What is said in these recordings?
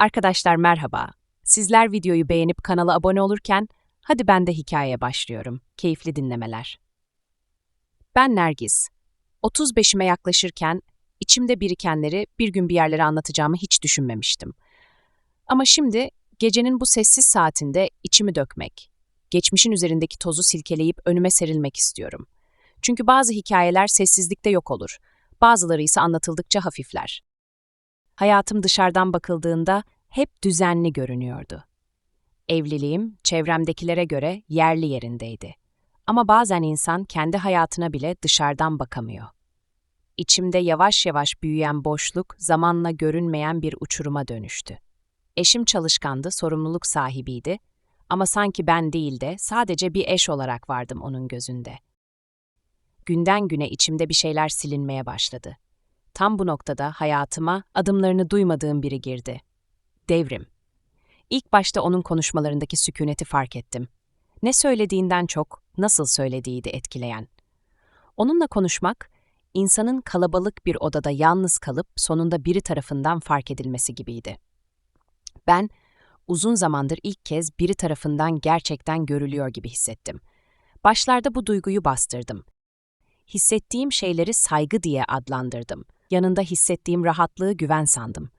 Arkadaşlar merhaba. Sizler videoyu beğenip kanala abone olurken hadi ben de hikayeye başlıyorum. Keyifli dinlemeler. Ben Nergis. 35'ime yaklaşırken içimde birikenleri bir gün bir yerlere anlatacağımı hiç düşünmemiştim. Ama şimdi gecenin bu sessiz saatinde içimi dökmek, geçmişin üzerindeki tozu silkeleyip önüme serilmek istiyorum. Çünkü bazı hikayeler sessizlikte yok olur, bazıları ise anlatıldıkça hafifler. Hayatım dışarıdan bakıldığında hep düzenli görünüyordu. Evliliğim çevremdekilere göre yerli yerindeydi. Ama bazen insan kendi hayatına bile dışarıdan bakamıyor. İçimde yavaş yavaş büyüyen boşluk zamanla görünmeyen bir uçuruma dönüştü. Eşim çalışkandı, sorumluluk sahibiydi ama sanki ben değil de sadece bir eş olarak vardım onun gözünde. Günden güne içimde bir şeyler silinmeye başladı. Tam bu noktada hayatıma adımlarını duymadığım biri girdi. Devrim. İlk başta onun konuşmalarındaki sükuneti fark ettim. Ne söylediğinden çok nasıl söylediğiydi etkileyen. Onunla konuşmak, insanın kalabalık bir odada yalnız kalıp sonunda biri tarafından fark edilmesi gibiydi. Ben uzun zamandır ilk kez biri tarafından gerçekten görülüyor gibi hissettim. Başlarda bu duyguyu bastırdım. Hissettiğim şeyleri saygı diye adlandırdım. Yanında hissettiğim rahatlığı güven sandım.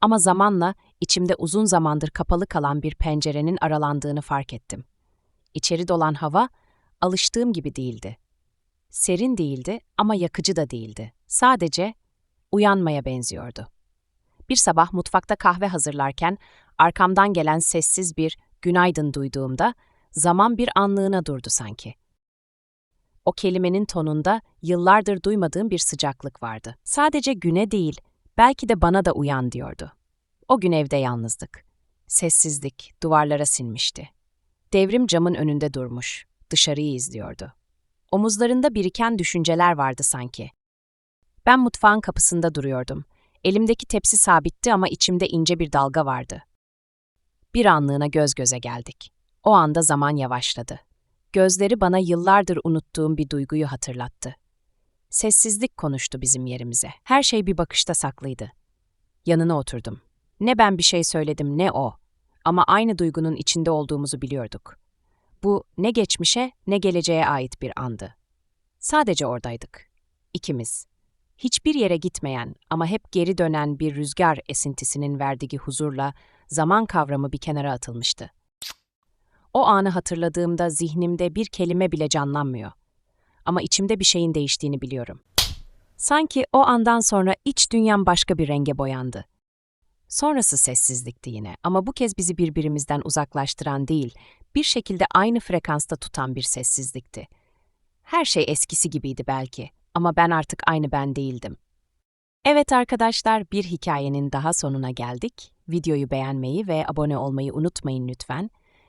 Ama zamanla içimde uzun zamandır kapalı kalan bir pencerenin aralandığını fark ettim. İçeri dolan hava alıştığım gibi değildi. Serin değildi ama yakıcı da değildi. Sadece uyanmaya benziyordu. Bir sabah mutfakta kahve hazırlarken arkamdan gelen sessiz bir günaydın duyduğumda zaman bir anlığına durdu sanki. O kelimenin tonunda yıllardır duymadığım bir sıcaklık vardı. Sadece güne değil, belki de bana da uyan diyordu. O gün evde yalnızdık. Sessizlik duvarlara sinmişti. Devrim camın önünde durmuş, dışarıyı izliyordu. Omuzlarında biriken düşünceler vardı sanki. Ben mutfağın kapısında duruyordum. Elimdeki tepsi sabitti ama içimde ince bir dalga vardı. Bir anlığına göz göze geldik. O anda zaman yavaşladı. Gözleri bana yıllardır unuttuğum bir duyguyu hatırlattı. Sessizlik konuştu bizim yerimize. Her şey bir bakışta saklıydı. Yanına oturdum. Ne ben bir şey söyledim ne o. Ama aynı duygunun içinde olduğumuzu biliyorduk. Bu ne geçmişe ne geleceğe ait bir andı. Sadece oradaydık. İkimiz. Hiçbir yere gitmeyen ama hep geri dönen bir rüzgar esintisinin verdiği huzurla zaman kavramı bir kenara atılmıştı. O anı hatırladığımda zihnimde bir kelime bile canlanmıyor. Ama içimde bir şeyin değiştiğini biliyorum. Sanki o andan sonra iç dünyam başka bir renge boyandı. Sonrası sessizlikti yine ama bu kez bizi birbirimizden uzaklaştıran değil, bir şekilde aynı frekansta tutan bir sessizlikti. Her şey eskisi gibiydi belki ama ben artık aynı ben değildim. Evet arkadaşlar, bir hikayenin daha sonuna geldik. Videoyu beğenmeyi ve abone olmayı unutmayın lütfen.